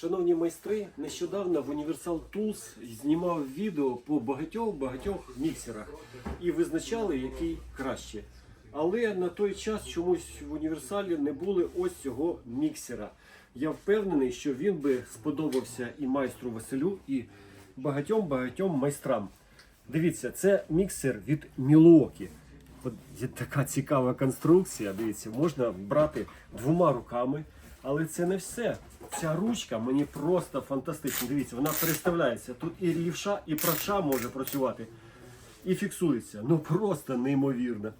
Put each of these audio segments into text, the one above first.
Шановні майстри, нещодавно в Universal Tools знімав відео по багатьох-багатьох міксерах і визначали, який краще. Але на той час чомусь в універсалі не було ось цього міксера. Я впевнений, що він би сподобався і майстру Василю, і багатьом-багатьом майстрам. Дивіться, це міксер від Milwaukee. От є така цікава конструкція. Дивіться, можна брати двома руками, але це не все. Ця ручка мені просто фантастична. Дивіться, вона переставляється. Тут і лівша, і правша може працювати. І фіксується. Ну просто неймовірно.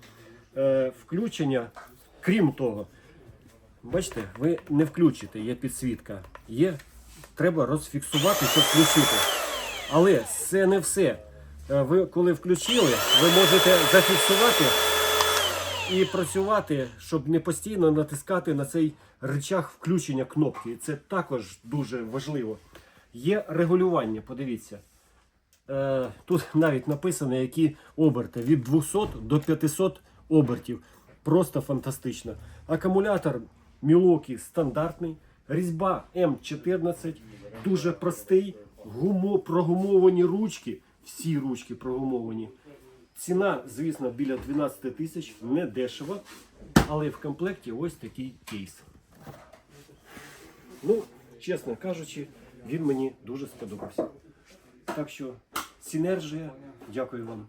Е, включення, крім того, бачите, ви не включите, є підсвітка. Є, треба розфіксувати, щоб включити. Але це не все. Е, Ви коли включили, ви можете зафіксувати і працювати, щоб не постійно натискати на цей рычаг включення кнопки. Це також дуже важливо. Є регулювання, подивіться. Е, Тут навіть написано, які оберти від 200 до 500 обертів. Просто фантастично. Акумулятор Milwaukee стандартний, різьба М14, дуже простий, гумо, прогумовані ручки, всі ручки прогумовані. Ціна, звісно, біля 12 тисяч, не дешево, але в комплекті ось такий кейс. Ну, чесно кажучи, він мені дуже сподобався. Так що, синергія, дякую вам.